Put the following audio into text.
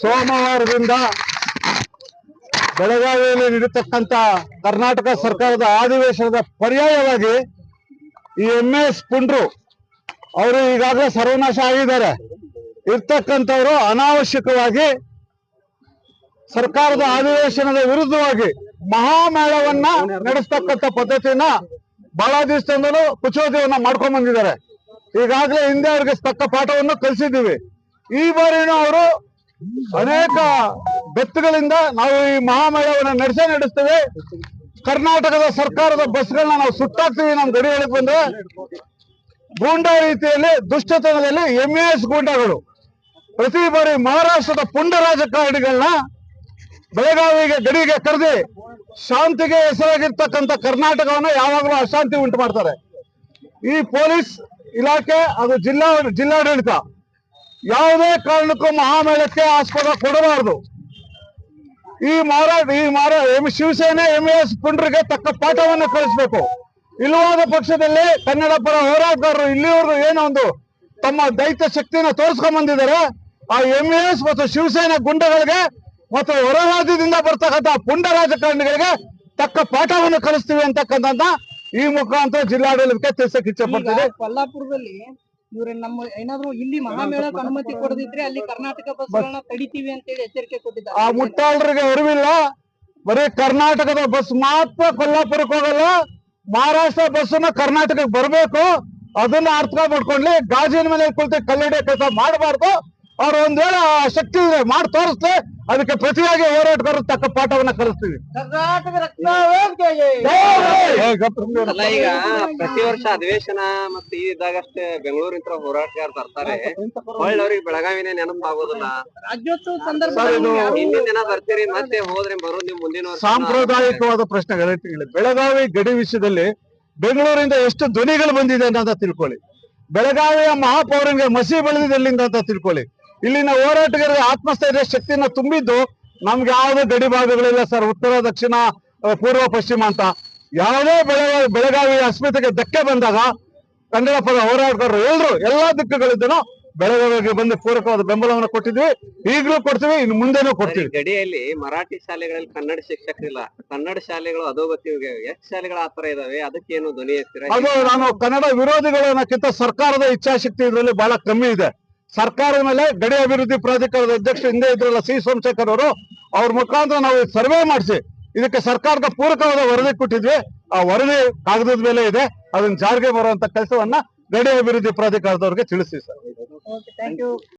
ಸೋಮವಾರದಿಂದ ಬೆಳಗಾವಿಯಲ್ಲಿ ನಡೀತಕ್ಕಂತ ಕರ್ನಾಟಕ ಸರ್ಕಾರದ ಅಧಿವೇಶನದ ಪರ್ಯಾಯವಾಗಿ ಈ ಎಂ ಎಸ್ ಪುಂಡ್ರು ಅವರು ಈಗಾಗಲೇ ಸರ್ವನಾಶ ಆಗಿದ್ದಾರೆ. ಇರ್ತಕ್ಕಂಥವರು ಅನಾವಶ್ಯಕವಾಗಿ ಸರ್ಕಾರದ ಅಧಿವೇಶನದ ವಿರುದ್ಧವಾಗಿ ಮಹಾಮೇಳವನ್ನ ನಡೆಸ್ತಕ್ಕಂಥ ಪದ್ಧತಿಯನ್ನ ಬಹಳ ದಿವಸದಿಂದಲೂ ಕುಚೋದಿಯನ್ನ ಮಾಡ್ಕೊಂಡ್ ಬಂದಿದ್ದಾರೆ. ಈಗಾಗಲೇ ಹಿಂದೆ ಅವ್ರಿಗೆ ತಕ್ಕ ಪಾಠವನ್ನು ಕಲಿಸಿದ್ದೀವಿ. ಈ ಬಾರಿನೂ ಅವರು ಅನೇಕ ಬೆತ್ತುಗಳಿಂದ ನಾವು ಈ ಮಹಾಮೇಳವನ್ನು ನಡೆಸೇ ನಡೆಸ್ತೇವೆ. ಕರ್ನಾಟಕದ ಸರ್ಕಾರದ ಬಸ್ಗಳನ್ನ ನಾವು ಸುಟ್ಟಾಕ್ತೀವಿ ನಮ್ಮ ಗಡಿ ಒಳಗೆ ಬಂದ್ರೆ. ಗೂಂಡಾ ರೀತಿಯಲ್ಲಿ ದುಷ್ಟತನದಲ್ಲಿ ಎಂ ಎಸ್ ಗೂಂಡಾಗಳು. ಪ್ರತಿ ಬಾರಿ ಮಹಾರಾಷ್ಟ್ರದ ಪುಂಡ ರಾಜಕಾರಣಿಗಳನ್ನ ಬೆಳಗಾವಿಗೆ, ಗಡಿಗೆ ಕರೆದಿ ಶಾಂತಿಗೆ ಹೆಸರಾಗಿರ್ತಕ್ಕಂಥ ಕರ್ನಾಟಕವನ್ನು ಯಾವಾಗಲೂ ಅಶಾಂತಿ ಉಂಟು ಮಾಡ್ತಾರೆ. ಈ ಪೊಲೀಸ್ ಇಲಾಖೆ ಅದು ಜಿಲ್ಲಾ ಜಿಲ್ಲಾಡಳಿತ ಯಾವುದೇ ಕಾರಣಕ್ಕೂ ಮಹಾಮೇಳಕ್ಕೆ ಆಸ್ಪದ ಕೊಡಬಾರದು. ಈ ಮಾರಾಟ ಈ ಮಾರ ಶಿವಸೇನೆ ಎಂಎಸ್ ಪುಂಡ್ರಿಗೆ ತಕ್ಕ ಪಾಠವನ್ನು ಕಲಿಸಬೇಕು. ಇಲ್ಲವಾದ ಪಕ್ಷದಲ್ಲಿ ಕನ್ನಡ ಪರ ಹೋರಾಟಗಾರರು ಇಲ್ಲಿವರೆಗೂ ಏನೋ ಒಂದು ತಮ್ಮ ದೈತ್ಯ ಶಕ್ತಿನ ತೋರಿಸ್ಕೊಂಡ್ ಬಂದಿದ್ದಾರೆ. ಆ ಎಂ ಎಸ್ ಮತ್ತು ಶಿವಸೇನೆ ಗುಂಡಗಳಿಗೆ ಮತ್ತು ಹೊರ ರಾಜ್ಯದಿಂದ ಬರ್ತಕ್ಕಂಥ ಪುಂಡ ರಾಜಕಾರಣಿಗಳಿಗೆ ತಕ್ಕ ಪಾಠವನ್ನು ಕಲಿಸ್ತೀವಿ ಅಂತಕ್ಕಂಥ ಈ ಮುಖಾಂತರ ಜಿಲ್ಲಾಡಳಿತಕ್ಕೆ ತಿಳಿಸಕ್ಕೆ ಇಚ್ಛೆ ಪಡ್ತೀವಿ ಕೊಲ್ಲಾಪುರದಲ್ಲಿ ಇವ್ರ ನಮ್ಮ ಏನಾದ್ರು ಇಲ್ಲಿ ಮಹಾಮೇಳಕ್ಕೆ ಅನುಮತಿ ಕೊಡದಿದ್ರೆ ಅಲ್ಲಿ ಕರ್ನಾಟಕ ಬಸ್ಗಳನ್ನ ತಡಿತೀವಿ ಅಂತೇಳಿ ಎಚ್ಚರಿಕೆ ಆ ಕೊಟ್ಟಿದ್ದಾರೆ ಮುಟ್ಟಾಳರಿಗೆ ಅರಿವಿಲ್ಲ. ಬರೀ ಕರ್ನಾಟಕದ ಬಸ್ ಮಾತ್ರ ಕೊಲ್ಲಾಪುರಕ್ಕೆ ಹೋಗಲ್ಲ ಮಹಾರಾಷ್ಟ್ರ ಬಸ್ಸನ್ನ ಕರ್ನಾಟಕಕ್ಕೆ ಬರಬೇಕು. ಅದನ್ನ ಅರ್ಥ ಮಾಡ್ಕೊಂಡ್ಲಿ ಗಾಜಿನ ಮೇಲೆ ಕುಳಿತು ಕಲ್ಲಿಡೆ ಕೆಲಸ ಮಾಡಬಾರ್ದು. ಅವ್ರು ಒಂದ್ ವೇಳೆ ಆ ಶಕ್ತಿ ಮಾಡಿ ತೋರಿಸ್ಲಿ ಅದಕ್ಕೆ ಪ್ರತಿಯಾಗಿ ಹೋರಾಟಗಾರರು ತಕ್ಕ ಪಾಠವನ್ನ ಕಲಿಸ್ತೀವಿ. ಅಲ್ಲ ಈಗ ಪ್ರತಿ ವರ್ಷ ಅಧಿವೇಶನ ಮತ್ತೆ ಈ ಇದ್ದಾಗಷ್ಟೇ ಬೆಂಗಳೂರಿನ ಹೋರಾಟಗಾರ ಬರ್ತಾರೆ. ಅವ್ರಿಗೆ ಬೆಳಗಾವಿನೇ ನೆನಪಾಗೋದಿಲ್ಲ. ರಾಜ್ಯೋತ್ಸವ ಹಿಂದಿನ ದಿನ ಬರ್ತೀರಿ ಮತ್ತೆ ಹೋದ್ರೆ ಬರೋದು ನಿಮ್ ಮುಂದಿನ ಸಾಂಪ್ರದಾಯಿಕವಾದ ಪ್ರಶ್ನೆಗಳು ಬೆಳಗಾವಿ ಗಡಿ ವಿಷಯದಲ್ಲಿ ಬೆಂಗಳೂರಿಂದ ಎಷ್ಟು ಧ್ವನಿಗಳು ಬಂದಿದೆ ಅಂತ ತಿಳ್ಕೊಳ್ಳಿ. ಬೆಳಗಾವಿಯ ಮಹಾಪೌರನಿಗೆ ಮಸಿ ಬೆಳೆದಿದ್ದೆಲ್ಲಿಂದ ಅಂತ ತಿಳ್ಕೊಳ್ಳಿ. ಇಲ್ಲಿನ ಹೋರಾಟಗಾರರ ಆತ್ಮಸ್ಥೈರ್ಯ ಶಕ್ತಿಯನ್ನ ತುಂಬಿದ್ದು ನಮ್ಗೆ ಯಾವುದೇ ಗಡಿ ಭಾಗಗಳಿಲ್ಲ ಸರ್. ಉತ್ತರ ದಕ್ಷಿಣ ಪೂರ್ವ ಪಶ್ಚಿಮ ಅಂತ. ಯಾವುದೇ ಬೆಳಗಾವಿ ಬೆಳಗಾವಿ ಅಸ್ಮಿತೆಗೆ ಧಕ್ಕೆ ಬಂದಾಗ ಕನ್ನಡ ಪದ ಹೋರಾಟಗಾರರು ಎಲ್ಲರೂ ಎಲ್ಲಾ ದಿಕ್ಕುಗಳಿದ್ದನು ಬೆಳಗಾವಿಗೆ ಬಂದು ಪೂರಕವಾದ ಬೆಂಬಲವನ್ನು ಕೊಟ್ಟಿದ್ವಿ. ಈಗಲೂ ಕೊಡ್ತೀವಿ ಇನ್ನು ಮುಂದೆನೂ ಕೊಡ್ತೀವಿ. ಗಡಿಯಲ್ಲಿ ಮರಾಠಿ ಶಾಲೆಗಳಲ್ಲಿ ಕನ್ನಡ ಶಿಕ್ಷಕರಿಲ್ಲ. ಕನ್ನಡ ಶಾಲೆಗಳು ಅಧೋಗತಿ ಹೋಗ್ಯಾವೆ ಎಷ್ಟು ಶಾಲೆಗಳು ಆತರ ಇದಾವೆ. ಅದಕ್ಕೇನು ಧ್ವನಿ ಅದು ನಾನು ಕನ್ನಡ ವಿರೋಧಿಗಳು ಅನ್ನೋಕ್ಕಿಂತ ಸರ್ಕಾರದ ಇಚ್ಛಾಶಕ್ತಿ ಇದರಲ್ಲಿ ಬಹಳ ಕಮ್ಮಿ ಇದೆ. ಸರ್ಕಾರದ ಮೇಲೆ ಗಡಿ ಅಭಿವೃದ್ಧಿ ಪ್ರಾಧಿಕಾರದ ಅಧ್ಯಕ್ಷರು ಹಿಂದೆ ಇದ್ರಲ್ಲ ಸಿ ಸೋಮಶೇಖರ್ ಅವರು, ಅವ್ರ ಮುಖಾಂತರ ನಾವು ಸರ್ವೆ ಮಾಡಿಸಿ, ಇದಕ್ಕೆ ಸರ್ಕಾರದ ಪೂರಕವಾದ ವರದಿ ಕೊಟ್ಟಿದ್ವಿ. ಆ ವರದಿ ಕಾಗದದ ಮೇಲೆ ಇದೆ. ಅದನ್ನ ಜಾರಿಗೆ ಬರುವಂತ ಕೆಲಸವನ್ನ ಗಡಿ ಅಭಿವೃದ್ಧಿ ಪ್ರಾಧಿಕಾರದವ್ರಿಗೆ ತಿಳಿಸಿ ಸರ್.